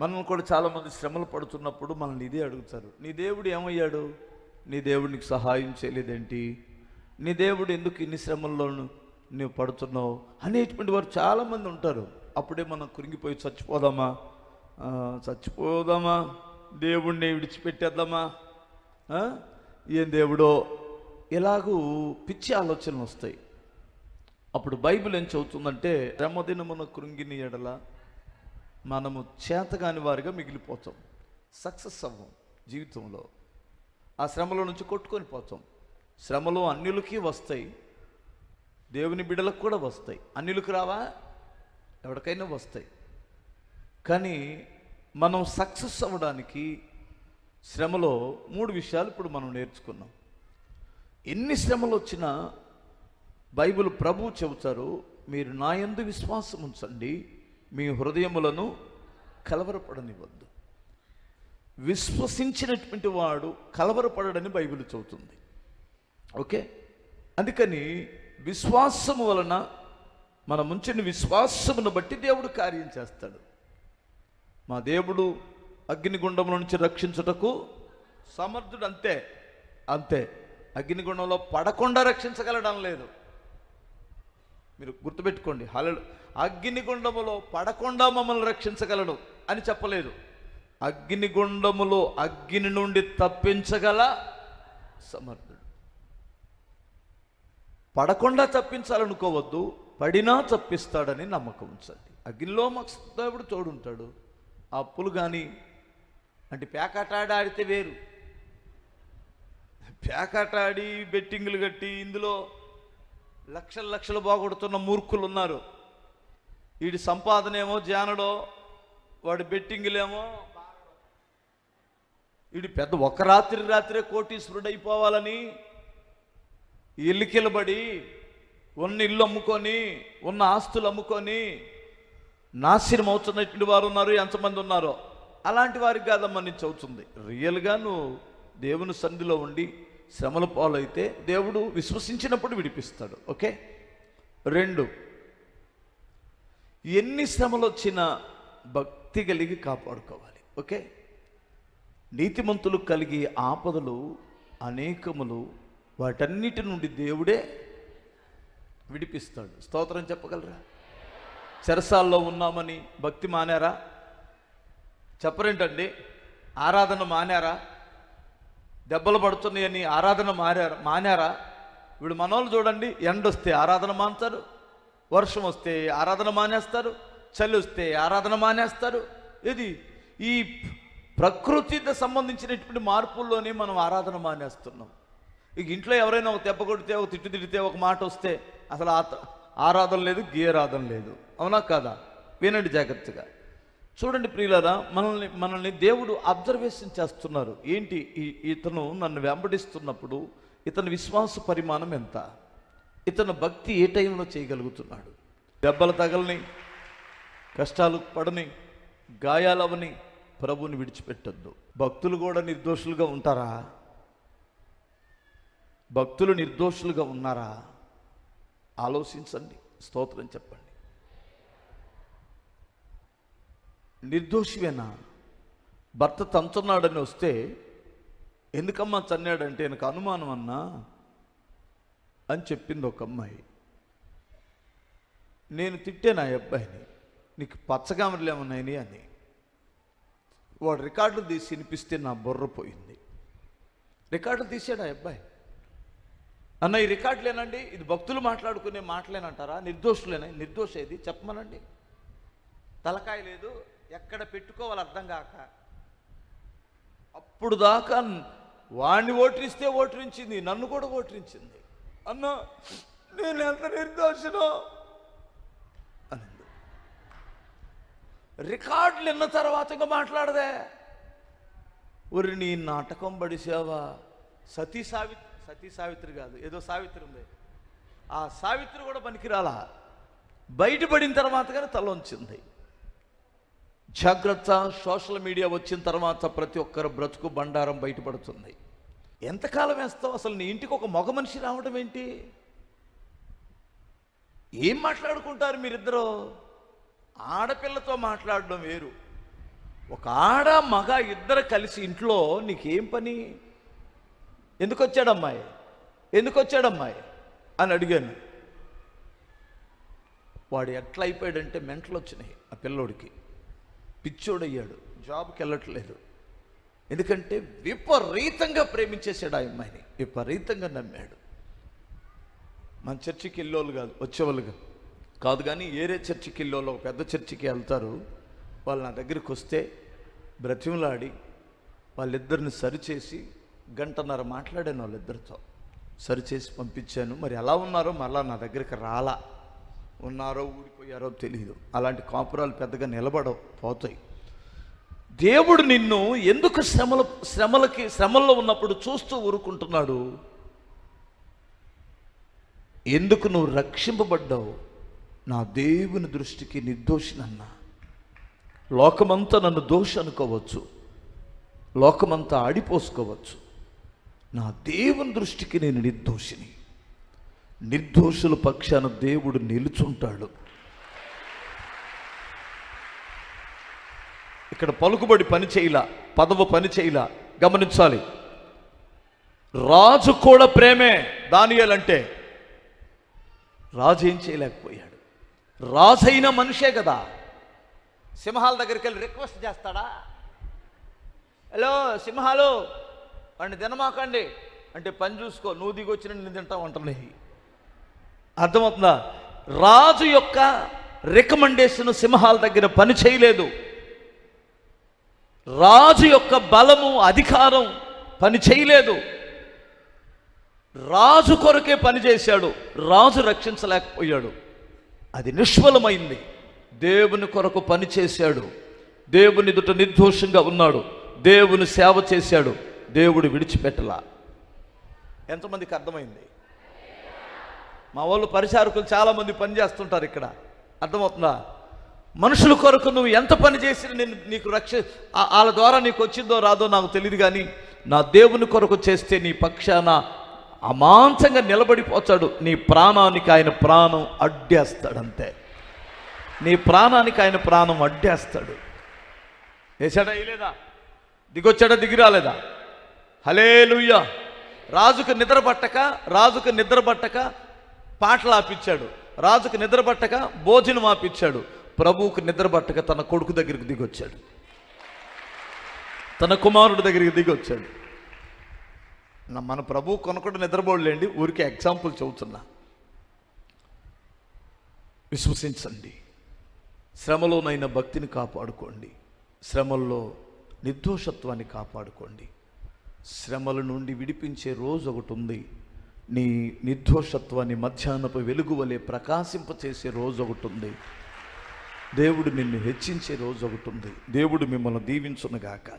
మనం కూడా చాలామంది శ్రమలు పడుతున్నప్పుడు మనల్ని ఇదే అడుగుతారు. నీ దేవుడు ఏమయ్యాడు? నీ దేవుడు నీకు సహాయం చేయలేదేంటి? నీ దేవుడు ఎందుకు ఇన్ని శ్రమల్లోను నువ్వు పడుతున్నావు? అనేటువంటి వారు చాలామంది ఉంటారు. అప్పుడే మనం కురింగిపోయి చచ్చిపోదామా? చచ్చిపోదామా? దేవుణ్ణి విడిచిపెట్టేద్దామా? ఏం దేవుడో? ఇలాగూ పిచ్చి ఆలోచనలు వస్తాయి. అప్పుడు బైబిల్ ఏం చదువుతుందంటే రమదినమున కృంగిని ఎడల మనము చేతగాని వారిగా మిగిలిపోతాం. సక్సెస్ అవ్వం జీవితంలో. ఆ శ్రమలో నుంచి కొట్టుకొని పోతాం. శ్రమలో అన్యులకి వస్తాయి. దేవుని బిడలకు కూడా వస్తాయి. అన్యులకు రావా? ఎవరికైనా వస్తాయి. కానీ మనం సక్సెస్ అవ్వడానికి శ్రమలో మూడు విషయాలు ఇప్పుడు మనం నేర్చుకున్నాం. ఎన్ని శ్రమలు వచ్చినా బైబిల్ ప్రభు చెబుతారు మీరు నా యందు విశ్వాసం ఉంచండి. మీ హృదయములను కలవరపడనివ్వద్దు. విశ్వసించినటువంటి వాడు కలవరపడడని బైబిల్ చెబుతుంది. ఓకే? అందుకని విశ్వాసము వలన మన ముంచిన విశ్వాసమును బట్టి దేవుడు కార్యం చేస్తాడు. మా దేవుడు అగ్నిగుండంలో నుంచి రక్షించుటకు సమర్థుడు అంతే. అంతే. అగ్నిగుండంలో పడకుండా రక్షించగలడం లేదు. మీరు గుర్తుపెట్టుకోండి. హలలు అగ్నిగుండములో పడకుండా మమ్మల్ని రక్షించగలడు అని చెప్పలేదు. అగ్నిగుండములో అగ్ని నుండి తప్పించగల సమర్థుడు. పడకుండా తప్పించాలనుకోవద్దు పడినా తప్పిస్తాడని నమ్మకం ఉంచండి. అగ్నిలో మాకు దేవుడు తోడుంటాడు. ఆ అప్పులు కానీ అంటే పేకాటాడి ఆడితే వేరు. పేకాటాడి బెట్టింగులు కట్టి ఇందులో లక్షల లక్షలు బాగొడుతున్న మూర్ఖులు ఉన్నారు వీడి సంపాదనేమో జానడో వాడి బెట్టింగులేమో వీడి పెద్ద ఒక రాత్రి రాత్రే కోటీశ్వరుడు అయిపోవాలని ఇల్లుకిలబడి ఉన్న ఇల్లు అమ్ముకొని ఉన్న ఆస్తులు అమ్ముకొని నాశనం అవుతున్నటువంటి వారు ఉన్నారు ఎంతమంది ఉన్నారో. అలాంటి వారికి కాదమ్మా నేను చదువుతుంది రియల్గా నువ్వు దేవుని సంధిలో ఉండి శ్రమల పాలైతే దేవుడు విశ్వసించినప్పుడు విడిపిస్తాడు ఓకే? రెండు ఎన్ని శ్రమలు వచ్చినా భక్తి కలిగి కాపాడుకోవాలి ఓకే? నీతిమంతులు కలిగి ఆపదలు అనేకములు వాటన్నిటి నుండి దేవుడే విడిపిస్తాడు. స్తోత్రం చెప్పగలరా? చెరసాల్లో ఉన్నామని భక్తి మానారా? చెప్పరేంటండి? ఆరాధన మానారా? దెబ్బలు పడుతున్నాయని ఆరాధన మారారు మానారా? వీడు మనోళ్ళు చూడండి ఎండ వస్తే ఆరాధన మానుతారు వర్షం వస్తే ఆరాధన మానేస్తారు చలి వస్తే ఆరాధన మానేస్తారు. ఇది ఈ ప్రకృతితో సంబంధించినటువంటి మార్పుల్లోనే మనం ఆరాధన మానేస్తున్నాం. ఇక ఇంట్లో ఎవరైనా ఒక దెబ్బ కొడితే ఒక తిట్టు తిడితే ఒక మాట వస్తే అసలు ఆరాధన లేదు గీరాధన లేదు. అవునా కాదా? వినండి జాగ్రత్తగా. చూడండి ప్రియులరా మనల్ని మనల్ని దేవుడు అబ్జర్వేషన్ చేస్తున్నారు. ఏంటి? ఇతను నన్ను వెంబడిస్తున్నప్పుడు ఇతని విశ్వాస పరిమాణం ఎంత? ఇతను భక్తి ఏ టైంలో చేయగలుగుతున్నాడు? దెబ్బలు తగలని కష్టాలు పడని గాయాలవని ప్రభుని విడిచిపెట్టద్దు. భక్తులు కూడా నిర్దోషులుగా ఉంటారా? భక్తులు నిర్దోషులుగా ఉన్నారా? ఆలోచించండి స్తోత్రం చెప్పండి. నిర్దోషివేనా? భర్త తంచున్నాడని వస్తే ఎందుకమ్మా చన్నాడంటే నాకు అనుమానం అన్నా అని చెప్పింది ఒక అమ్మాయి. నేను తిట్టాను ఆ అబ్బాయిని నీకు పచ్చగామరలు ఏమన్నాయని అని. వాడు రికార్డులు తీసి వినిపిస్తే నా బుర్ర పోయింది. రికార్డులు తీసాడు ఆ అబ్బాయి. అన్న ఈ రికార్డులేనండి ఇది భక్తులు మాట్లాడుకునే మాటలేనంటారా? నిర్దోషులేనా? నిర్దోష ఏది? చెప్పమనండి. తలకాయ లేదు ఎక్కడ పెట్టుకోవాలి అర్థం కాక. అప్పుడు దాకా వాణ్ణి ఓటరిస్తే ఓటరించింది నన్ను కూడా ఓటరించింది అన్న నేను ఎంత నిర్దోషనో అనింది. రికార్డులు విన్న తర్వాత ఇంకా మాట్లాడదే. ఒరి నీ నాటకం పడిసావా? సతీ సావిత్రి సతీ సావిత్రి కాదు ఏదో సావిత్రి ఉంది. ఆ సావిత్రి కూడా పనికిరాలా? బయటపడిన తర్వాత కానీ తలొంచింది జాగ్రత్త సోషల్ మీడియా వచ్చిన తర్వాత ప్రతి ఒక్కరు బ్రతుకు బండారం బయటపడుతుంది. ఎంతకాలం వేస్తావు? అసలు నీ ఇంటికి ఒక మగ మనిషి రావడం ఏంటి? ఏం మాట్లాడుకుంటారు మీరిద్దరూ? ఆడపిల్లతో మాట్లాడడం వేరు. ఒక ఆడ మగ ఇద్దరు కలిసి ఇంట్లో నీకేం పని? ఎందుకు వచ్చాడమ్మాయి ఎందుకు వచ్చాడమ్మాయి అని అడిగాను. వాడు ఎట్లా అయిపోయాడంటే మెంటలు వచ్చినాయి ఆ పిల్లోడికి. పిచ్చోడయ్యాడు. జాబ్కి వెళ్ళట్లేదు. ఎందుకంటే విపరీతంగా ప్రేమించేశాడు ఆ అమ్మాయిని. విపరీతంగా నమ్మాడు. మన చర్చికి వెళ్ళేవాళ్ళు కాదు వచ్చేవాళ్ళు కాదు. కాదు కానీ ఏరే చర్చికి వెళ్ళేవాళ్ళు ఒక పెద్ద చర్చికి వెళ్తారు. వాళ్ళు నా దగ్గరికి వస్తే బ్రతిమలాడి వాళ్ళిద్దరిని సరిచేసి గంటన్నర మాట్లాడాను వాళ్ళిద్దరితో. సరిచేసి పంపించాను. మరి ఎలా ఉన్నారో మళ్ళా నా దగ్గరికి రాలా. ఉన్నారో ఊడిపోయారో తెలియదు అలాంటి కాపురాలు పెద్దగా నిలబడవు పోతాయి. దేవుడు నిన్ను ఎందుకు శ్రమల శ్రమలకి శ్రమల్లో ఉన్నప్పుడు చూస్తూ ఊరుకుంటున్నాడు? ఎందుకు నువ్వు రక్షింపబడ్డావు? నా దేవుని దృష్టికి నిర్దోషినన్న. లోకమంతా నన్ను దోష అనుకోవచ్చు లోకమంతా ఆడిపోసుకోవచ్చు. నా దేవుని దృష్టికి నేను నిర్దోషిని. నిర్దోషుల పక్షాన దేవుడు నిలుచుంటాడు. ఇక్కడ పలుకుబడి పని చేయలా పదవ పని చేయలా గమనించాలి. రాజు కూడా ప్రేమే దానియాలంటే రాజు ఏం చేయలేకపోయాడు. రాజు అయిన మనిషే కదా. సింహాల దగ్గరికి వెళ్ళి రిక్వెస్ట్ చేస్తాడా? హలో సింహాలు వాడిని తినమాకండి. అంటే పని చూసుకో నువ్వు దిగొచ్చిన నేను తింటావు అంటున్నాయి. అర్థమవుతుందా? రాజు యొక్క రికమెండేషన్ సింహాల దగ్గర పని చేయలేదు. రాజు యొక్క బలము అధికారం పని చేయలేదు. రాజు కొరకే పని చేశాడు. రాజు రక్షించలేకపోయాడు. అది నిష్ఫలమైంది. దేవుని కొరకు పని చేశాడు. దేవుని దుట నిర్దోషంగా ఉన్నాడు. దేవుని సేవ చేశాడు. దేవుడు విడిచిపెట్టలా. ఎంతమందికి అర్థమైంది? మా వాళ్ళు పరిచారకులు చాలామంది పని చేస్తుంటారు ఇక్కడ. అర్థమవుతుందా? మనుషుల కొరకు నువ్వు ఎంత పని చేసినా నేను నీకు రక్ష వాళ్ళ ద్వారా నీకు వచ్చిందో రాదో నాకు తెలియదు కానీ నా దేవుని కొరకు చేస్తే నీ పక్షాన అమాంతంగా నిలబడిపోతాడు. నీ ప్రాణానికి ఆయన ప్రాణం అడ్డేస్తాడంతే. నీ ప్రాణానికి ఆయన ప్రాణం అడ్డేస్తాడు. వేసాడా వేయలేదా? దిగొచ్చాడా దిగి రాలేదా? హలే రాజుకు నిద్ర పట్టక రాజుకు నిద్ర పట్టక పాటలు ఆపించాడు. రాజుకు నిద్రపట్టక భోజనం ఆపించాడు. ప్రభువుకు నిద్రపట్టక తన కొడుకు దగ్గరికి దిగొచ్చాడు. తన కుమారుడి దగ్గరికి దిగొచ్చాడు. మన ప్రభు కొనకుండా నిద్రపోలేండి ఊరికే ఎగ్జాంపుల్ చెబుతున్నా. విశ్వసించండి. శ్రమలోనైన భక్తిని కాపాడుకోండి. శ్రమల్లో నిర్దోషత్వాన్ని కాపాడుకోండి. శ్రమల నుండి విడిపించే రోజు ఒకటి ఉంది. నీ నిర్దోషత్వాన్ని మధ్యాహ్నపు వెలుగు వలె ప్రకాశింపచేసే రోజు ఒకటి ఉంది. దేవుడు నిన్ను హెచ్చించే రోజు ఒకటి ఉంది. దేవుడు మిమ్మల్ని దీవించునుగాక.